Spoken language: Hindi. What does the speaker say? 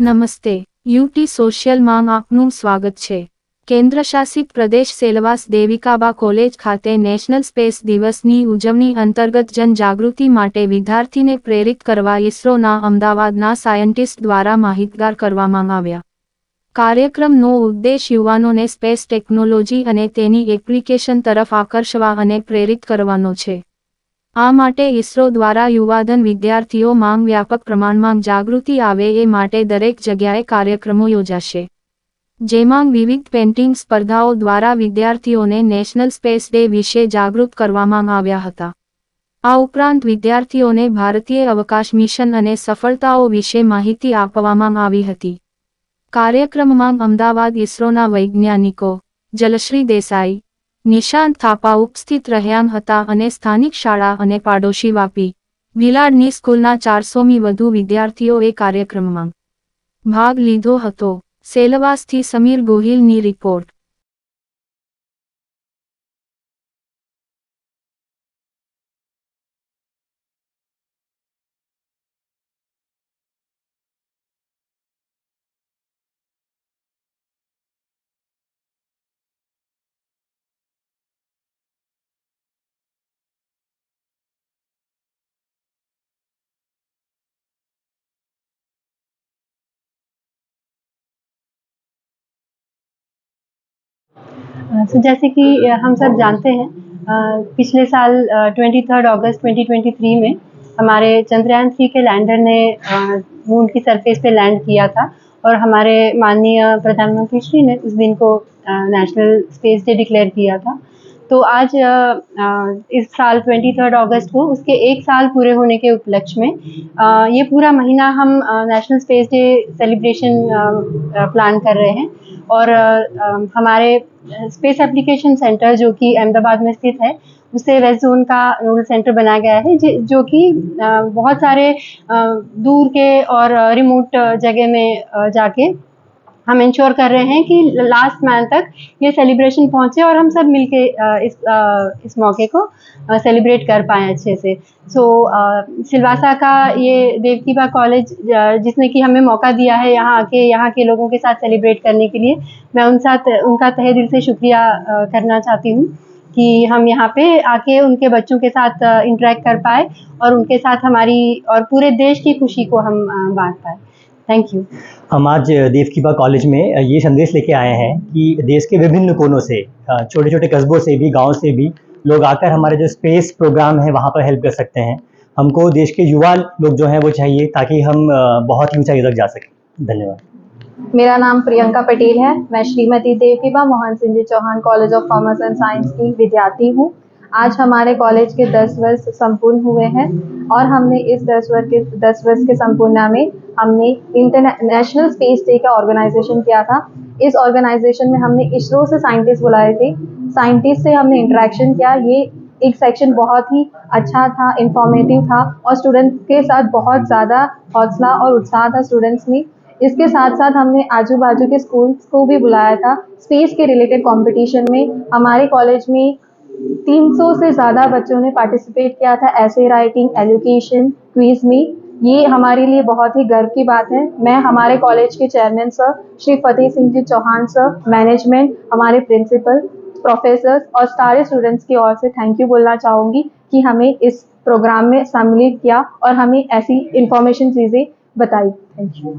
નમસ્તે, યુટી સોશિયલમાં આપનું સ્વાગત છે. કેન્દ્રશાસિત પ્રદેશ સેલવાસ દેવિકાબા કોલેજ ખાતે નેશનલ સ્પેસ દિવસની ઉજવણી અંતર્ગત જનજાગૃતિ માટે વિદ્યાર્થીને પ્રેરિત કરવા ઇસરોના અમદાવાદના સાયન્ટિસ્ટ દ્વારા માહિતગાર કરવામાં આવ્યા. કાર્યક્રમનો ઉદ્દેશ યુવાનોને સ્પેસ ટેકનોલોજી અને તેની એપ્લિકેશન તરફ આકર્ષવા અને પ્રેરિત કરવાનો છે. આ માટે ઇસરો દ્વારા યુવાધન વિદ્યાર્થીઓ માંગ વ્યાપક પ્રમાણમાં જાગૃતિ આવે એ માટે દરેક જગ્યાએ કાર્યક્રમો યોજાશે. જેમાં વિવિધ પેઇન્ટિંગ સ્પર્ધાઓ દ્વારા વિદ્યાર્થીઓને નેશનલ સ્પેસ ડે વિશે જાગૃત કરવામાં આવ્યા હતા. આ ઉપરાંત વિદ્યાર્થીઓને ભારતીય અવકાશ મિશન અને સફળતાઓ વિશે માહિતી આપવામાં આવી હતી. કાર્યક્રમમાં અમદાવાદ ઇસરોના વૈજ્ઞાનિકો જલશ્રી દેસાઈ નિશાંત થાપા ઉપસ્થિત રહ્યા હતા અને સ્થાનિક શાળા અને પાડોશી વાપી. વિલાડની સ્કૂલના ચારસોમી વધુ વિદ્યાર્થીઓએ કાર્યક્રમમાં ભાગ લીધો હતો. સેલવાસથી સમીર ગોહિલની રિપોર્ટ. सो जैसे कि हम सब जानते हैं पिछले साल ट्वेंटी थर्ड अगस्त 2023 में हमारे चंद्रयान थ्री के लैंडर ने मून की सरफेस पे लैंड किया था और हमारे माननीय प्रधानमंत्री श्री ने उस दिन को नेशनल स्पेस डे डिक्लेयर किया था। तो आज इस साल ट्वेंटी थर्ड अगस्त को, उसके एक साल पूरे होने के उपलक्ष्य में ये पूरा महीना हम national space day celebration plan कर रहे हैं। और हमारे स्पेस एप्लीकेशन सेंटर जो कि अहमदाबाद में स्थित है, उसे वेस्ट जोन का नोडल सेंटर बनाया गया है, जो कि बहुत सारे दूर के और रिमोट जगह में जाके हम इंश्योर कर रहे हैं कि लास्ट मैन तक ये सेलिब्रेशन पहुँचे और हम सब मिलके इस इस मौके को सेलिब्रेट कर पाएँ अच्छे से। सो so, सिलवासा का ये देवकीबा कॉलेज जिसने कि हमें मौका दिया है यहाँ आके यहाँ के लोगों के साथ सेलिब्रेट करने के लिए मैं उन साथ उनका तहे दिल से शुक्रिया करना चाहती हूँ कि हम यहाँ पे आके उनके बच्चों के साथ इंटरेक्ट कर पाए और उनके साथ हमारी और पूरे देश की खुशी को हम बांट पाए। थैंक यू हम आज देवकीबा कॉलेज में ये संदेश लेके आए हैं कि देश के विभिन्न कोनों से छोटे छोटे कस्बों से भी गाँव से भी लोग आकर हमारे जो स्पेस प्रोग्राम है वहाँ पर हेल्प कर सकते हैं। हमको देश के युवा लोग जो हैं वो चाहिए ताकि हम बहुत ही ऊंचाई तक जा सकें। धन्यवाद। मेरा नाम प्रियंका पटेल है। मैं Shrimati Devkiba Mohan Singh ji Chauhan college of commerce and science की विद्यार्थी हूँ। आज हमारे कॉलेज के 10 वर्ष संपूर्ण हुए हैं और हमने इस 10 वर्ष के 10 वर्ष के संपूर्ण में हमने इंटरनेशनल स्पेस डे का ऑर्गेनाइजेशन किया था। इस ऑर्गेनाइजेशन में हमने इसरो से साइंटिस्ट बुलाए थे। साइंटिस्ट से हमने इंटरेक्शन किया। ये एक सेक्शन बहुत ही अच्छा था इंफॉर्मेटिव था और स्टूडेंट्स के साथ बहुत ज़्यादा हौसला और उत्साह था स्टूडेंट्स में। इसके साथ साथ हमने आजू बाजू के स्कूल्स को भी बुलाया था। स्पेस के रिलेटेड कंपटीशन में हमारे कॉलेज में 300 से ज़्यादा बच्चों ने पार्टिसिपेट किया था ऐसे राइटिंग एजुकेशन क्विज में। ये हमारे लिए बहुत ही गर्व की बात है। मैं हमारे कॉलेज के chairman sir Shri Fateh Singh ji Chauhan sir management हमारे प्रिंसिपल प्रोफेसर और सारे स्टूडेंट्स की ओर से थैंक यू बोलना चाहूँगी कि हमें इस प्रोग्राम में सम्मिलित किया और हमें ऐसी इंफॉर्मेशन चीज़ें बताई। Thank you